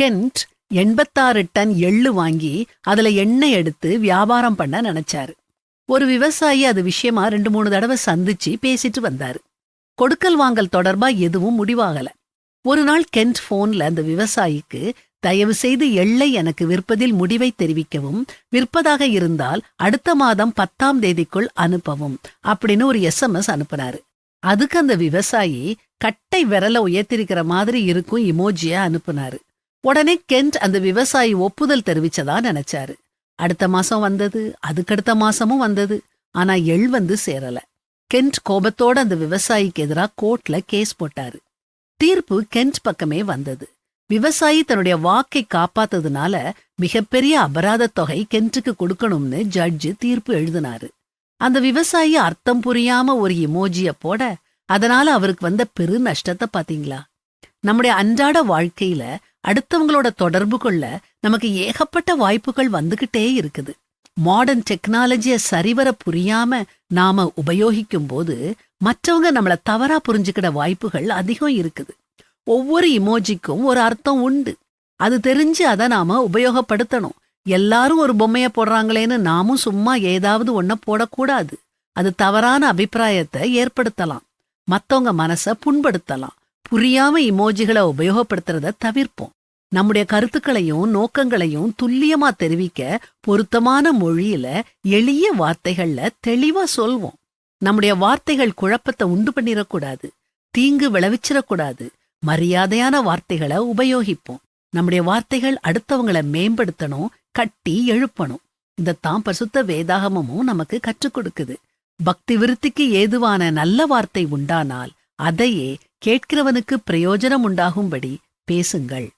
கென்ட் எண்பத்தாறு டன் எள்ளு வாங்கி அதுல எண்ணெய் எடுத்து வியாபாரம் பண்ண நினைச்சாரு. ஒரு விவசாயி அது விஷயமா ரெண்டு மூணு தடவை சந்திச்சு பேசிட்டு வந்தாரு. கொடுக்கல் வாங்கல் தொடர்பா எதுவும் முடிவாகல. ஒரு நாள் கென்ட் போன்ல அந்த விவசாயிக்கு தயவு செய்து எள்ளை எனக்கு விற்பதில் முடிவை தெரிவிக்கவும் விற்பதாக இருந்தால் அடுத்த மாதம் பத்தாம் தேதிக்குள் அனுப்பவும் அப்படின்னு ஒரு எஸ்எம்எஸ் அனுப்புனாரு. அதுக்கு அந்த விவசாயி கட்டை விரல உயர்த்திருக்கிற மாதிரி இருக்கும் இமோஜிய அனுப்புனாரு. உடனே கென்ட் அந்த விவசாயி ஒப்புதல் தெரிவிச்சதா நினைச்சாரு. அடுத்த மாசம் வந்தது அதுக்கடுத்த மாசமும் வந்தது ஆனா எள் வந்து சேரல. கென்ட் கோபத்தோட அந்த விவசாயிக்கு எதிரா கோர்ட்ல கேஸ் போட்டாரு. தீர்ப்பு கென்ட் பக்கமே வந்தது. விவசாயி தன்னுடைய வாக்கை காப்பாத்ததுனால மிகப்பெரிய அபராத தொகை கென்ட்டுக்கு கொடுக்கணும்னு ஜட்ஜு தீர்ப்பு எழுதினாரு. அந்த விவசாயி அர்த்தம் புரியாம ஒரு இமோஜிய போட அதனால அவருக்கு வந்த பெரு நஷ்டத்தை பாத்தீங்களா? நம்முடைய அன்றாட வாழ்க்கையில அடுத்தவங்களோட தொடர்பு கொள்ள நமக்கு ஏகப்பட்ட வாய்ப்புகள் வந்துகிட்டே இருக்குது. மாடர்ன் டெக்னாலஜிய சரிவர புரியாம நாம உபயோகிக்கும் போது மற்றவங்க நம்மள தவறா புரிஞ்சுக்கிட வாய்ப்புகள் அதிகம் இருக்குது. ஒவ்வொரு இமோஜிக்கும் ஒரு அர்த்தம் உண்டு. அது தெரிஞ்சு அதை நாம உபயோகப்படுத்தணும். எல்லாரும் ஒரு பொம்மைய போடுறாங்களேன்னு நாமும் சும்மா ஏதாவது ஒன்ன போடக்கூடாது. அது தவறான அபிப்பிராயத்தை ஏற்படுத்தலாம். மத்தவங்க மனச புண்படுத்தலாம். புரியாம இமோஜிகளை உபயோகப்படுத்துறத தவிர்ப்போம். நம்முடைய கருத்துக்களையும் நோக்கங்களையும் துல்லியமா தெரிவிக்க பொருத்தமான மொழியில எளிய வார்த்தைகள்ல தெளிவா சொல்வோம். நம்முடைய வார்த்தைகள் குழப்பத்தை உண்டு பண்ணிடக்கூடாது தீங்கு விளைவிச்சிடக்கூடாது மரியாதையான வார்த்தைகளை உபயோகிப்போம். நம்முடைய வார்த்தைகள் அடுத்தவங்களை மேம்படுத்தணும் கட்டி எழுப்பணும். இதைத்தான் பரிசுத்த வேதாகமமும் நமக்கு கற்றுக் கொடுக்குது. பக்தி விருத்திக்கு ஏதுவான நல்ல வார்த்தை உண்டானால் அதையே கேட்கிறவனுக்கு பிரயோஜனம் உண்டாகும்படி பேசுங்கள்.